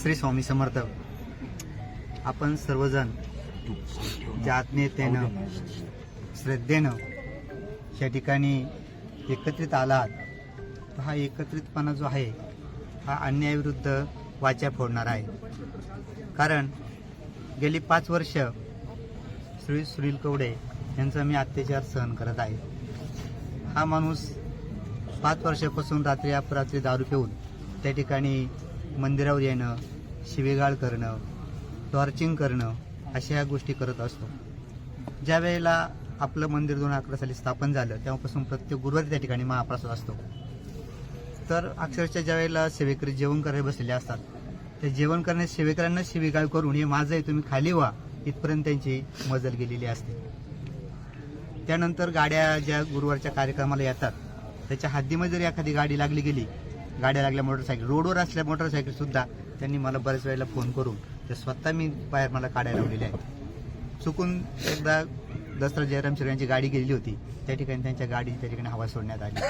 श्री स्वामी समर्थ. आपण सर्वजण ज्या श्रद्धेनं या ठिकाणी एकत्रित आलात तर हा एकत्रितपणा जो आहे हा अन्यायाविरुद्ध वाचा फोडणार आहे. कारण गेली पाच वर्ष श्री सुनील कवडे यांचा मी अत्याचार सहन करत आहे. हा माणूस पाच वर्षापासून रात्री अपरात्री दारू पिऊन त्या ठिकाणी मंदिरावर येणं शिवेगाळ करणं टॉर्चिंग करणं अशा ह्या गोष्टी करत असतो. ज्या वेळेला आपलं मंदिर दोन अकरा साली स्थापन झालं तेव्हापासून प्रत्येक गुरुवारी त्या ठिकाणी महाप्रसाद असतो. तर अक्षरशः ज्या वेळेला सेवेकरी जेवण करायला बसलेले असतात ते जेवण करण्या सेवेकऱ्यांना शिवेगाळ करून हे माझं आहे तुम्ही खाली व्हा. इथपर्यंत त्यांची मजल गेलेली असते. त्यानंतर गाड्या ज्या गुरुवारच्या कार्यक्रमाला येतात त्याच्या हद्दीमध्ये जर एखादी गाडी लागली गेली गाड्या लागल्या मोटरसायकल. रोडवर असल्या मोटरसायकल सुद्धा त्यांनी मला बऱ्याच वेळेला फोन करून ते स्वतः मी बाहेर मला काढायला लावलेले आहेत. चुकून एकदा दसरा जयराम शिर यांची गाडी गेलेली होती. त्या ठिकाणी त्यांच्या गाडी त्या ठिकाणी हवा सोडण्यात आली.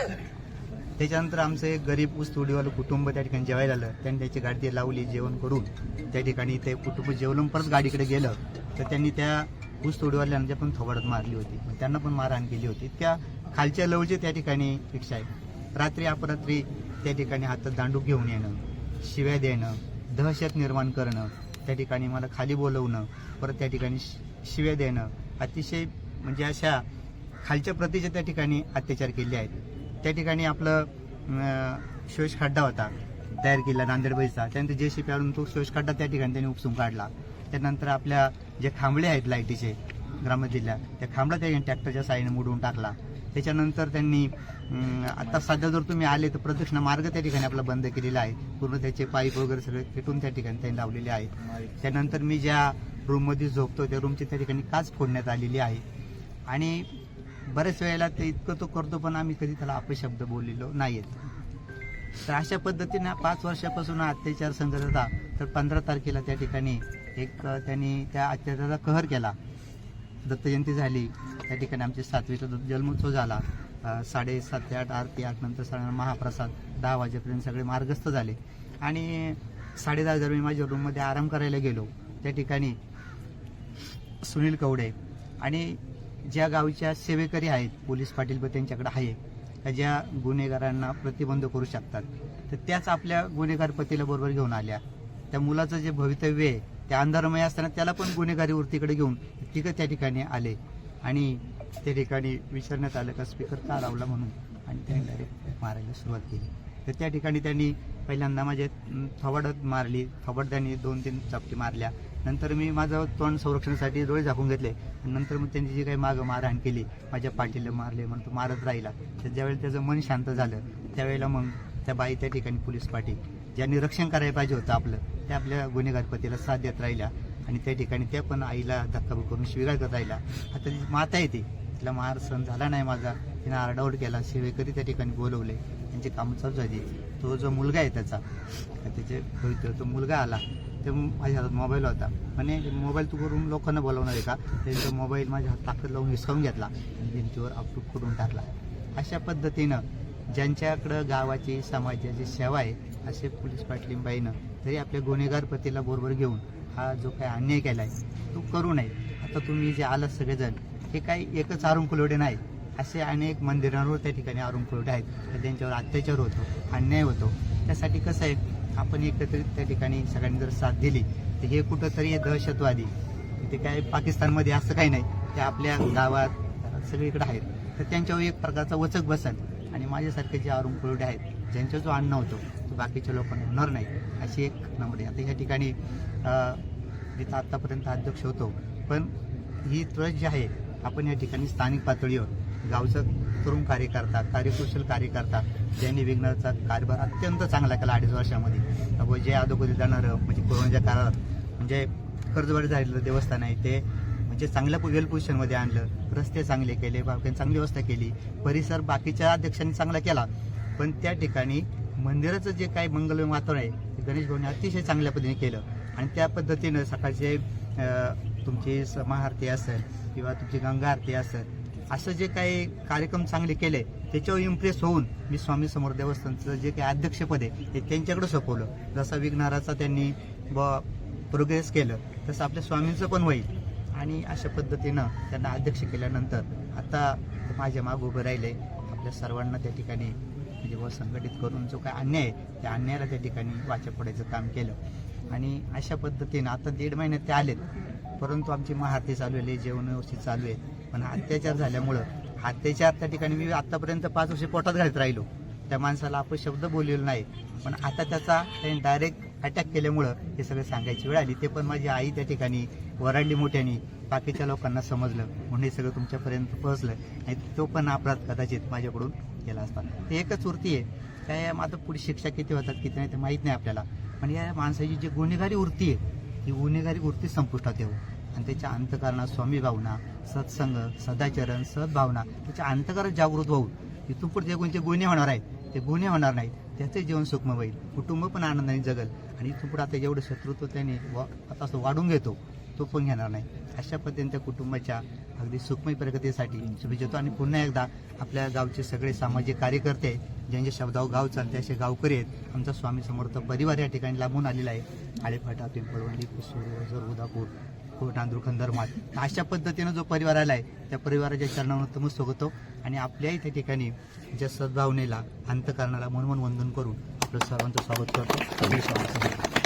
त्याच्यानंतर आमचं एक गरीब ऊस तोडीवालं कुटुंब त्या ठिकाणी जेवायला आलं. त्यांनी त्याची गाडी लावली जेवण करून त्या ठिकाणी ते कुटुंब जेवलं. परत गाडीकडे गेलं. तर त्यांनी त्या ऊस तोडीवाल्यांच्या पण थोबाडत मारली होती. मग त्यांना पण मारहाण केली होती. त्या खालच्या लवचे त्या ठिकाणी रिक्षा आहे. रात्री अपरात्री त्या ठिकाणी हातात दांडू घेऊन येणं शिव्या देणं दहशत निर्माण करणं त्या ठिकाणी मला खाली बोलवणं परत त्या ठिकाणी शि- शिव्या देणं अतिशय म्हणजे अशा खालच्या प्रतीच्या त्या ठिकाणी अत्याचार केले आहेत. त्या ठिकाणी आपलं शोष खड्डा होता तयार केला नांदेडबाईचा. त्यानंतर जे शिप्यावरून तो शोष खड्डा त्या ठिकाणी त्यांनी उपसून काढला. त्यानंतर आपल्या जे खांबळे आहेत लाईटीचे ग्रामजिल्ह्यात त्या खांबळा त्या ट्रॅक्टरच्या साईने मोडून टाकला. त्याच्यानंतर त्यांनी आता सध्या जर तुम्ही आले तर प्रदक्षिणा मार्ग त्या ठिकाणी आपला बंद केलेला आहे. पूर्ण त्याचे पाईप वगैरे सगळे पेटून त्या ठिकाणी त्यांनी लावलेले आहेत. त्यानंतर मी ज्या रूममध्ये झोपतो त्या रूमची त्या ठिकाणी काच फोडण्यात आलेली आहे. आणि बऱ्याच वेळेला ते इतकं तो करतो पण आम्ही कधी त्याला अपशब्द बोललेलो नाहीत तर अशा पद्धतीने पाच वर्षापासून अत्याचार संघर्ष होता तर पंधरा तारखेला त्या ठिकाणी एक त्यांनी त्या अत्याचाराचा कहर केला. दत्तजयंती झाली. त्या ठिकाणी आमचे सातवीचा जन्मोत्सव झाला. साडेसात ते आठ आरती आठ नंतर साडे महाप्रसाद दहा वाजेपर्यंत सगळे मार्गस्थ झाले. आणि साडे दहा मी माझ्या रूममध्ये आराम करायला गेलो. त्या ठिकाणी सुनील कवडे आणि ज्या गावच्या सेवेकरी आहेत पोलीस पाटील पण त्यांच्याकडे आहे. त्या ज्या गुन्हेगारांना प्रतिबंध करू शकतात. तर त्याच आपल्या गुन्हेगार पतीला बरोबर घेऊन आल्या. त्या मुलाचं जे भवितव्य आहे त्या अंधारमय असताना त्याला पण गुन्हेगारी वृत्तीकडे घेऊन तिघं त्या ठिकाणी आले. आणि त्या ठिकाणी विचारण्यात आलं का स्पीकर का लावला म्हणून? आणि त्यांनी डायरेक्ट मारायला सुरुवात केली. तर त्या ठिकाणी त्यांनी पहिल्यांदा माझे थवडत मारली. थवड त्यांनी दोन तीन चापटी मारल्या. नंतर मी माझं तोंड संरक्षणासाठी डोळे झाकून घेतले. आणि नंतर मग त्यांनी जी काही मागं मारहाण केली माझ्या पाठीला मारले म्हणून तो मारत राहिला. तर ज्यावेळेला त्याचं मन शांत झालं त्यावेळेला मग त्या बाई त्या ठिकाणी पोलीस पाठी ज्यांनी रक्षण करायला पाहिजे होतं आपलं त्या आपल्या गुन्हेगार पतीला साथ देत राहिल्या आणि त्या ठिकाणी त्या पण आईला धक्काबुक करून शिवीगाळ करत राहिला आता जी माता येते तिला मार सण झाला नाही माझा. तिने आरडाओरड केला. सेवेकरी त्या ठिकाणी बोलवले. त्यांची कामं चालू झाली. तो जो मुलगा आहे त्याचा त्याचे भवितव्य तो मुलगा आला. ते माझ्या हातात मोबाईल होता. म्हणे मोबाईल तू करून लोकांना बोलवणार आहे का? त्यांचा मोबाईल माझ्या हात ताकद लावून हिसकावून घेतला आणि भिंतीवर आपटूप करून टाकला. अशा पद्धतीनं ज्यांच्याकडं गावाची समाजाची सेवा आहे असे पोलीस पाटलींबाईनं तरी आपल्या गुन्हेगार पतीला बरोबर घेऊन हा जो काही अन्याय केला आहे तो करू नये. आता तुम्ही जे आलात सगळेजण हे काही एकच आरुण कुलवडे नाही असे अनेक मंदिरांवर त्या ठिकाणी आरुण कुलवडे आहेत. तर त्यांच्यावर अत्याचार होतो अन्याय होतो. त्यासाठी कसं आहे आपण एकत्रित त्या ठिकाणी सगळ्यांनी जर साथ दिली तर हे कुठंतरी दहशतवादी ते काय पाकिस्तानमध्ये असं काही नाही ते आपल्या गावात सगळीकडे आहेत. तर त्यांच्यावर एक प्रकारचा वचक बसल. आणि माझ्यासारखे जे अरुण कुलवडे आहेत ज्यांचा जो अन्न होतो तो बाकीच्या लोकांना होणार नाही. अशी एक नंबर आता ह्या ठिकाणी जिथं आत्तापर्यंत अध्यक्ष होतो. पण ही ट्रस्ट जी आहे आपण या ठिकाणी स्थानिक पातळीवर गावचं तरुण कार्यकर्ता कार्यकुशल कार्यकर्ता ज्यांनी विघ्नाचा कारभार अत्यंत चांगला केला अडीच वर्षामध्ये. जे अधोगती जाणारं म्हणजे कोरोनाच्या काळात म्हणजे कर्जवाडी झालेलं देवस्थान आहे ते म्हणजे चांगल्या वेल पोझिशनमध्ये आणलं. रस्ते चांगले केले बाकी चांगली व्यवस्था केली. परिसर बाकीच्या अध्यक्षांनी चांगला केला. पण त्या ठिकाणी मंदिराचं जे काही मंगलमय वातावरण आहे गणेश भाऊने अतिशय चांगल्या पद्धतीने केलं. आणि त्या पद्धतीनं सकाळचे तुमची समाहारती असेल किंवा तुमची गंगा आरती असेल असं जे काही कार्यक्रम चांगले केले त्याच्यावर इम्प्रेस होऊन मी स्वामी समोर देवस्थानचं जे काही अध्यक्षपद आहे ते त्यांच्याकडे सोपवलं. जसा विघ्नाराचा त्यांनी ब प्रोग्रेस केलं तसं आपल्या स्वामींचं पण होईल. आणि अशा पद्धतीनं त्यांना अध्यक्ष केल्यानंतर आता माझ्या माग उभं राहिले आपल्या सर्वांना त्या ठिकाणी जेव्हा संघटित करून जो काय अन्याय आहे त्या अन्यायाला त्या ठिकाणी वाचा फोडायचं काम केलं. आणि अशा पद्धतीनं आता दीड महिन्यात ते आलेत. परंतु आमची महाआरती चालू आहे जेवण व्यवस्थित चालू आहे. पण अत्याचार झाल्यामुळं अत्याचार त्या ठिकाणी मी आतापर्यंत पाच वर्ष पोटात घालत राहिलो. त्या माणसाला आपण शब्द बोललेलो नाही. पण आता त्याचा त्यांनी डायरेक्ट अटॅक केल्यामुळं हे सगळं सांगायची वेळ आली. ते पण माझी आई त्या ठिकाणी वराडली मोठ्यानी. बाकीच्या लोकांना समजलं. म्हणून हे सगळं तुमच्यापर्यंत पोहोचलं. आणि तो पण अपराध कदाचित माझ्याकडून केला असता. ते एकच वृत्ती आहे. काय माझं पुढे शिक्षा किती होतात किती नाही ते माहीत नाही आपल्याला. पण या माणसाची जी गुन्हेगारी वृत्ती आहे ही गुन्हेगारी वृत्ती संपुष्टात येऊ. आणि त्याच्या अंतकरणात स्वामी भावना सत्संग सदाचरण सद्भावना त्याच्या अंतकरणात जागृत होऊ इथून पुढे जे कोणते गुन्हे होणार आहेत ते गुन्हे होणार नाहीत. त्याचे जीवन सुखम होईल. कुटुंब पण आनंदाने जगल. आणि इथून पुढे आता जेवढं शत्रुत्व त्याने वा- आता असं वाढून घेतो. तो पण घेणार नाही. अशा पद्धतीने त्या कुटुंबाच्या अगदी सुखमय प्रगतीसाठी शुभेच्छा देतो आणि पुन्हा एकदा आपल्या गावचे सगळे सामाजिक कार्यकर्ते ज्यांच्या शब्दावर गाव चालते असे गावकरी आहेत. आमचा स्वामी समर्थ परिवार या ठिकाणी लाभून आलेला आहे. आळेफाटा पिंपळवंडी कुसूर वजर उदापूर कोट नांदूर खंदरमाट अशा पद्धतीनं जो परिवार आला आहे त्या परिवाराच्या चरणावर तुम्ही होतो आणि आपल्याही त्या ठिकाणी ज्या सद्भावनेला अंतकरणाला म्हणून वंदन करून आपलं सर्वांचं स्वागत करतो. स्वामी समर्थ.